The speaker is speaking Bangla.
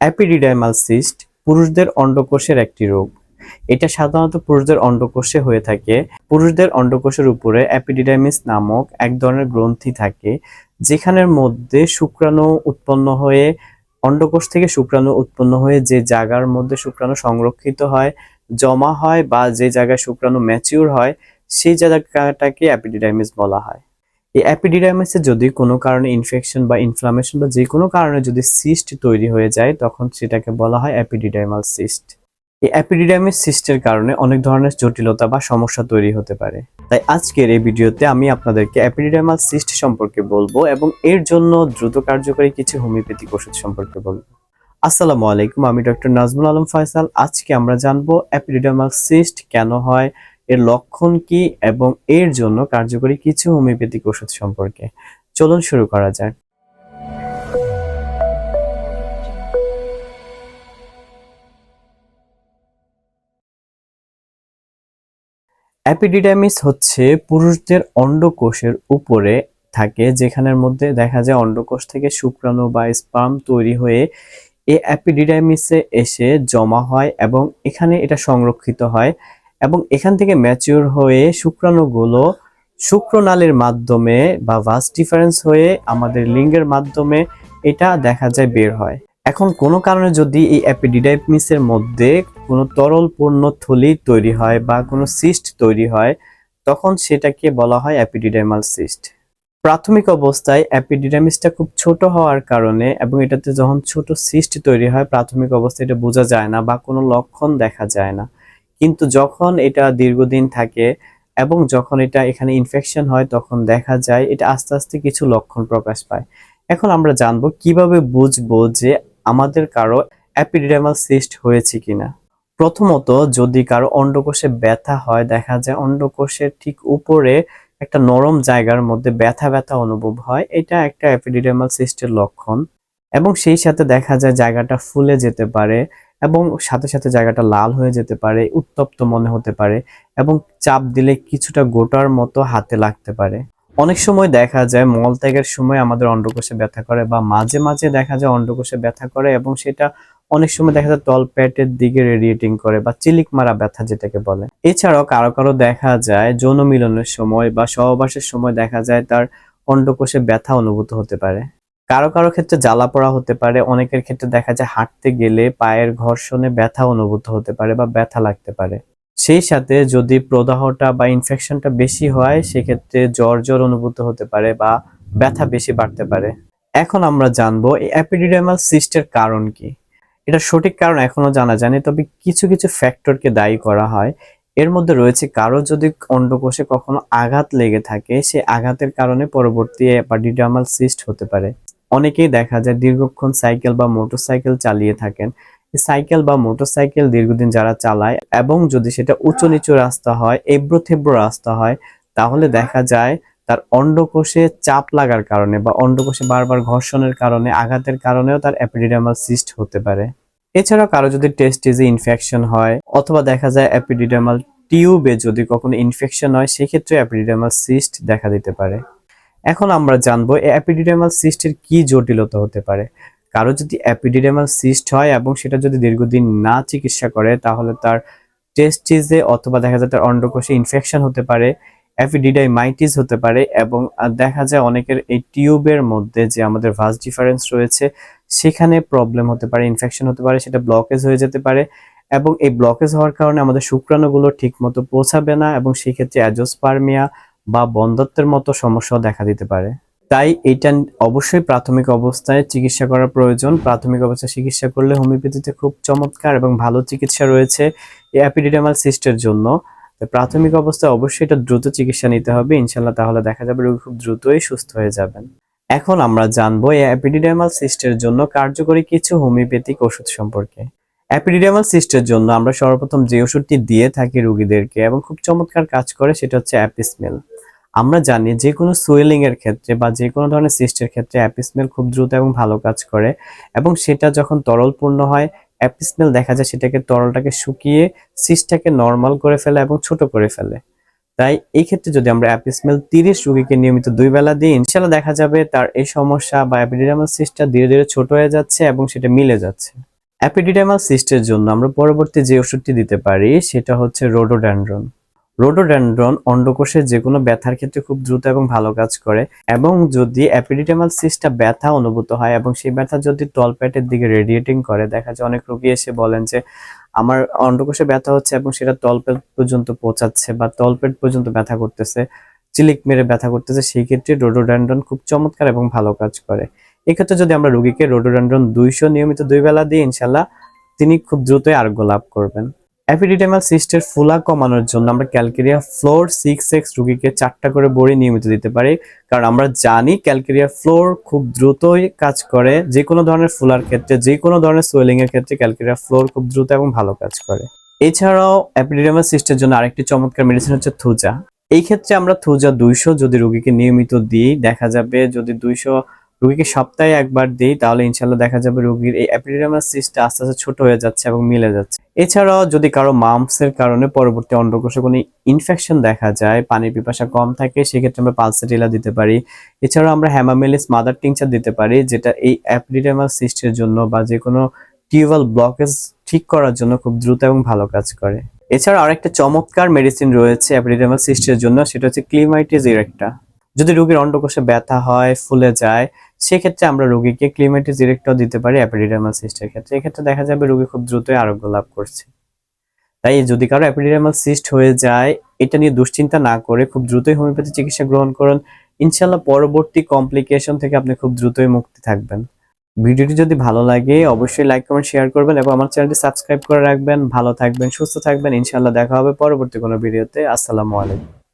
অ্যাপিডিডাইমাল সিস্ট পুরুষদের অন্ডকোষের একটি রোগ। এটা সাধারণত পুরুষদের অন্ডকোষে হয়ে থাকে। পুরুষদের অন্ডকোষের উপরে অ্যাপিডিডাইমিস নামক এক ধরনের গ্রন্থি থাকে, যেখানের মধ্যে শুক্রাণু উৎপন্ন হয়ে, অন্ডকোষ থেকে শুক্রাণু উৎপন্ন হয়ে যে জায়গার মধ্যে শুক্রাণু সংরক্ষিত হয়, জমা হয় বা যে জায়গায় শুক্রাণু ম্যাচিউর হয়, সেই জায়গাটাকে অ্যাপিডিডাইমিস বলা হয়। এই অ্যাপিডিডাইমিসে যদি কোনো কারণে ইনফেকশন বা ইনফ্লামেশন বা যে কোনো কারণে যদি সিস্ট তৈরি হয়ে যায়, তখন সেটাকে বলা হয় অ্যাপিডিডাইমাল সিস্ট এই অ্যাপিডিডাইমিস সিস্টের কারণে অনেক ধরনের জটিলতা বা সমস্যা তৈরি হতে পারে। তাই আজকের এই ভিডিওতে আমি আপনাদেরকে অ্যাপিডিডাইমাল সিস্ট সম্পর্কে বলব এবং এর জন্য দ্রুত কার্যকরী কিছু হোমিওপ্যাথিক ওষুধ সম্পর্কে বলব। আসসালামু আলাইকুম, আমি ডক্টর নাজমুল আলম ফয়সাল। আজকে আমরা জানব অ্যাপিডিডাইমাল সিস্ট কেন হয় এর লক্ষণ কি এবং এর জন্য কার্যকরী কিছু হোমিওপ্যাথিক ওষুধ সম্পর্কে। চলুন শুরু করা যাক। অ্যাপিডিডামিস হচ্ছে পুরুষদের অন্ডকোষের উপরে থাকে, যেখানের মধ্যে দেখা যায় অন্ডকোষ থেকে শুক্রাণু বা স্পার্ম তৈরি হয়ে এই অ্যাপিডিডামিসে এসে জমা হয় এবং এখানে এটা সংরক্ষিত হয়। এবং এখান থেকে ম্যাচিওর হয়ে শুক্রাণুগুলো শুক্রনালীর মাধ্যমে বা ভাস ডিফারেন্স হয়ে আমাদের লিঙ্গের মাধ্যমে এটা দেখা যায় বের হয়। এখন কোনো কারণে যদি এই অ্যাপিডিডাইমিসের মধ্যে কোনো তরল পূর্ণ থলি তৈরি হয় বা কোনো সিস্ট তৈরি হয়, তখন সেটাকে বলা হয় অ্যাপিডিডাইমাল সিস্ট প্রাথমিক অবস্থায় অ্যাপিডিডামিসটা খুব ছোট হওয়ার কারণে এবং এটাতে যখন ছোট সিস্ট তৈরি হয়, প্রাথমিক অবস্থায় এটা বোঝা যায় না বা কোনো লক্ষণ দেখা যায় না। কিন্তু যখন এটা দীর্ঘদিন থাকে এবং যখন এটা এখানে ইনফেকশন হয়, তখন দেখা যায় এটা আস্তে আস্তে কিছু লক্ষণ প্রকাশ পায়। এখন আমরা জানব কীভাবে বুঝব যে আমাদের কারও অ্যাপিডিডামাল সিস্ট হয়েছে কিনা। প্রথমত, যদি কারও অন্ডকোষে ব্যথা হয়, দেখা যায় অন্ডকোষের ঠিক উপরে একটা নরম জায়গার মধ্যে ব্যথা ব্যথা অনুভব হয়, এটা একটা অ্যাপিডিডামাল সিস্টের লক্ষণ। এবং সেই সাথে দেখা যায় জায়গাটা ফুলে যেতে পারে এবং সাথে সাথে জায়গাটা লাল হয়ে যেতে পারে, উত্তপ্ত মনে হতে পারে এবং চাপ দিলে কিছুটা গোটার মতো হাতে লাগতে পারে। অনেক সময় দেখা যায় মলত্যাগের সময় আমাদের অন্ডকোষে ব্যথা করে বা মাঝে মাঝে দেখা যায় অন্ডকোষে ব্যথা করে এবং সেটা অনেক সময় দেখা যায় তল পেটের দিকে রেডিয়েটিং করে বা চিলিক মারা ব্যথা যেটাকে বলে। এছাড়াও কারও কারও দেখা যায় যৌন মিলনের সময় বা সহবাসের সময় দেখা যায় তার অন্ডকোষে ব্যথা অনুভূত হতে পারে। কারও কারও ক্ষেত্রে জ্বালা পড়া হতে পারে, অনেকের ক্ষেত্রে দেখা যায় হাঁটতে গেলে পায়ের ঘর্ষণে ব্যথা অনুভূত হতে পারে বা ব্যথা লাগতে পারে। সেই সাথে যদি প্রদাহটা বা ইনফেকশনটা বেশি হয়, সেক্ষেত্রে জ্বর জ্বর অনুভূত হতে পারে বা ব্যথা বেশি বাড়তে পারে। এখন আমরা জানব এই অ্যাপিডিডামাল সিস্টের কারণ কি। এটা সঠিক কারণ এখনও জানা যায়নি, তবে কিছু কিছু ফ্যাক্টরকে দায়ী করা হয়। এর মধ্যে রয়েছে কারও যদি অন্ডকোষে কখনো আঘাত লেগে থাকে, সে আঘাতের কারণে পরবর্তী অ্যাপাডিডামাল সিস্ট হতে পারে। অনেকেই দেখা যায় দীর্ঘক্ষণ সাইকেল বা মোটরসাইকেল চালিয়ে থাকেন। সাইকেল বা মোটরসাইকেল দীর্ঘদিন যারা চালায় এবং যদি সেটা উঁচু নিচু রাস্তা হয় এব্রো থেব্রো রাস্তা হয়, তাহলে দেখা যায় তার অন্ডকোষে চাপ লাগার কারণে বা অন্ডকোষে বারবার ঘর্ষণের কারণে, আঘাতের কারণেও তার অ্যাপিডিডামাল সিস্ট হতে পারে। এছাড়াও কারও যদি টেস্টিজে ইনফেকশন হয় অথবা দেখা যায় অ্যাপিডিডামাল টিউবে যদি কখনো ইনফেকশন হয় সেক্ষেত্রে অ্যাপিডিডামাল সিস্ট দেখা দিতে পারে। এখন আমরা জানব অ্যাপিডিডামাল সিস্টের কি জটিলতা হতে পারে। কারও যদি অ্যাপিডিডেমাল সিস্ট হয় এবং সেটা যদি দীর্ঘদিন না চিকিৎসা করে, তাহলে তার টেস্টিজে অথবা দেখা যায় তার অন্ডকোষে ইনফেকশন হতে পারে অ্যাপিডিডাইমাইটিস হতে পারে এবং দেখা যায় অনেকের এই টিউবের মধ্যে যে আমাদের ভাস ডিফারেন্স রয়েছে, সেখানে প্রবলেম হতে পারে ইনফেকশন হতে পারে, সেটা ব্লকেজ হয়ে যেতে পারে এবং এই ব্লকেজ হওয়ার কারণে আমাদের শুক্রাণুগুলো ঠিকমতো পৌঁছাবে না এবং সেক্ষেত্রে অ্যাজোস্পার্মিয়া বা বন্ধত্বের মতো সমস্যাও দেখা দিতে পারে। তাই এটা অবশ্যই প্রাথমিক অবস্থায় চিকিৎসা করা প্রয়োজন। প্রাথমিক অবস্থায় চিকিৎসা করলে হোমিওপ্যাথিতে খুব চমৎকার এবং ভালো চিকিৎসা রয়েছে অ্যাপিডিডামাল সিস্টের জন্য। প্রাথমিক অবস্থায় অবশ্যই এটা দ্রুত চিকিৎসা নিতে হবে। ইনশাল্লাহ তাহলে দেখা যাবে রোগী খুব দ্রুতই সুস্থ হয়ে যাবেন। এখন আমরা জানব এই অ্যাপিডিডামাল সিস্টের জন্য কার্যকরী কিছু হোমিওপ্যাথিক ওষুধ সম্পর্কে। অ্যাপিডিডামাল সিস্টের জন্য আমরা সর্বপ্রথম যে ওষুধটি দিয়ে থাকি রোগীদেরকে এবং খুব চমৎকার কাজ করে সেটা হচ্ছে অ্যাপিসমেল আমরা জানি যে কোনো সুয়েলিং এর ক্ষেত্রে বা যে কোনো ধরনের সিস্টের ক্ষেত্রে অ্যাপিসমেল খুব দ্রুত এবং ভালো কাজ করে এবং সেটা যখন তরলপূর্ণ হয়, অ্যাপিসমেল দেখা যায় সেটাকে তরলটাকে শুকিয়ে সিস্টটাকে নর্মাল করে ফেলে এবং ছোট করে ফেলে। তাই এই ক্ষেত্রে যদি আমরা অ্যাপিসমেল তিরিশ রোগীকে নিয়মিত দুই বেলা দিই ইনশাল্লাহ দেখা যাবে তার এই সমস্যা বা অ্যাপিডিডামাল সিস্টটা ধীরে ধীরে ছোট হয়ে যাচ্ছে এবং সেটা মিলে যাচ্ছে। অ্যাপিডিডামাল সিস্টের জন্য আমরা পরবর্তী যে ওষুধটি দিতে পারি, সেটা হচ্ছে রোডোড্যান্ড্রন রোডোড্যান্ড্রন অন্ডকোষের যে কোনো ব্যথার ক্ষেত্রে খুব দ্রুত এবং ভালো কাজ করে, এবং যদি অ্যাপিডিটেমাল সিস্টটা ব্যথা অনুভূত হয় এবং সেই ব্যথা যদি তলপেটের দিকে রেডিয়েটিং করে, দেখা যায় অনেক রোগী এসে বলেন যে, আমার অন্ডকোষে ব্যথা হচ্ছে এবং সেটা তলপেট পর্যন্ত পৌঁছাচ্ছে বা তলপেট পর্যন্ত ব্যথা করতেছে, চিলিক মেরে ব্যথা করতেছে, সেই ক্ষেত্রে রোডোড্যান্ড্রন খুব চমৎকার এবং ভালো কাজ করে। এক্ষেত্রে যদি আমরা রোগীকে রোডোড্যান্ড্রন দুইশো নিয়মিত দুই বেলা দিই, ইনশাল্লাহ তিনি খুব দ্রুতই আরোগ্য লাভ করবেন। অ্যাপিডিডেমাল সিস্টের ফুলা কমানোর জন্য আমরা ক্যালকেরিয়া ফ্লোর সিক্স এক্স রুগীকে চারটা করে বড়ি নিয়মিত দিতে পারি। কারণ আমরা জানি ক্যালকেরিয়া ফ্লোর খুব দ্রুতই কাজ করে। যে কোনো ধরনের ফুলার ক্ষেত্রে যে কোনো ধরনের সোয়েলিং এর ক্ষেত্রে ক্যালকেরিয়া ফ্লোর খুব দ্রুত এবং ভালো কাজ করে। এছাড়াও অ্যাপিডিডেমাল সিস্টের জন্য আরেকটি চমৎকার মেডিসিন হচ্ছে থুজা। এই ক্ষেত্রে আমরা থুজা দুইশো যদি রুগীকে নিয়মিত দিই, দেখা যাবে যদি দুইশো রুগীকে সপ্তাহে একবার দিই, তাহলে ইনশাল্লাহ দেখা যাবে রোগীর এই অ্যাপিডিডামাল সিস্টটা আস্তে আস্তে ছোট হয়ে যাচ্ছে এবং মিলে যাচ্ছে। এছাড়াও যদি কারও মামসের কারণে পরবর্তী অন্ডকোষে কোনো ইনফেকশন দেখা যায়, পানির পিপাসা কম থাকে, সেক্ষেত্রে আমরা পালসেটিলা দিতে পারি। এছাড়াও আমরা হ্যামামেলিস মাদার টিংচার দিতে পারি, যেটা এই অ্যাপিডিডামাল সিস্টের জন্য বা যে কোনো টিউবাল ব্লকেজ ঠিক করার জন্য খুব দ্রুত এবং ভালো কাজ করে। এছাড়া আরেকটা চমৎকার মেডিসিন রয়েছে অ্যাপিডিডামাল সিস্টের জন্য, সেটা হচ্ছে ক্লিমাইটিস ইরেক্টা যদি রোগীর অন্ডকোষে ব্যথা হয়, ফুলে যায়, সেক্ষেত্রে আমরা রোগীকে ক্লিমেটিস ডিরেক্টও দিতে পারি অ্যাপিডিডামাল সিস্টের ক্ষেত্রে। এক্ষেত্রে দেখা যাবে রোগী খুব দ্রুতই আরোগ্য লাভ করছে। তাই যদি কারও অ্যাপিডিডামাল সিস্ট হয়ে যায়, এটা নিয়ে দুশ্চিন্তা না করে খুব দ্রুতই হোমিওপ্যাথি চিকিৎসা গ্রহণ করুন। ইনশাল্লাহ পরবর্তী কমপ্লিকেশন থেকে আপনি খুব দ্রুতই মুক্তি থাকবেন। ভিডিওটি যদি ভালো লাগে, অবশ্যই লাইক কমেন্ট শেয়ার করবেন এবং আমার চ্যানেলটি সাবস্ক্রাইব করে রাখবেন। ভালো থাকবেন, সুস্থ থাকবেন। ইনশাল্লাহ দেখা হবে পরবর্তী কোনো ভিডিওতে। আসসালামু আলাইকুম।